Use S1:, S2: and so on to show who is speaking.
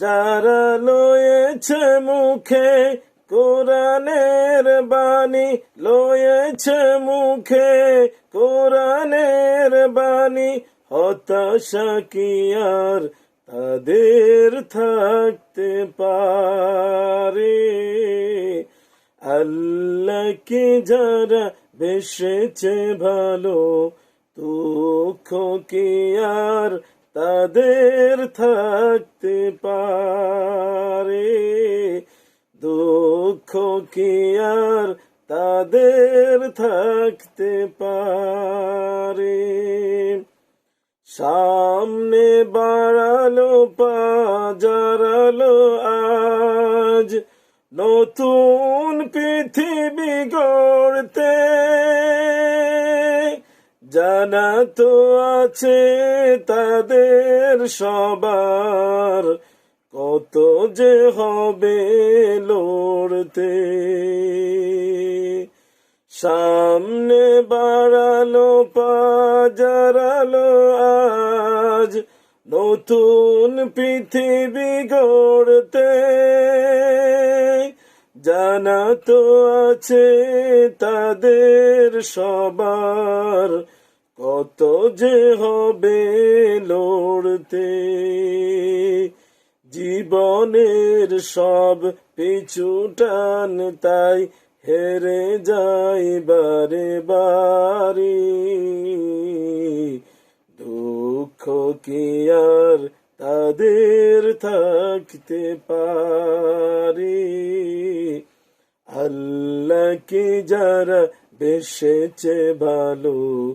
S1: যারা লয়েছে মুখে কোরআনের বাণী, লয়েছে মুখে কোরআনের বাণী, হতাশা কি আর তাদের থাকতে পারে? আল্লাহকে যারা বেসেছে ভালো, দুঃখ কি আর তাদের থাকতে পারে। দুঃখ কি আর তাদের থাকতে পারে? সামনে বাড়ালো পাজারালো আজ। নতুন পৃথিবী গড়তে জানা তো আছে তাদের সবার। কত যে হবে লড়তে। সামনে বাড়ালো পাজারালো আজ। নতুন পৃথিবী গড়তে। জানা তো আছে তাদের সবার। কত যে হবে লড়তে। জীবনের সব পিছু টান তাই হেরে যাই বারে বারে। দুঃখ কি আর তাদের থাকতে পারে? আল্লাহকে যারা বেসেছে ভালো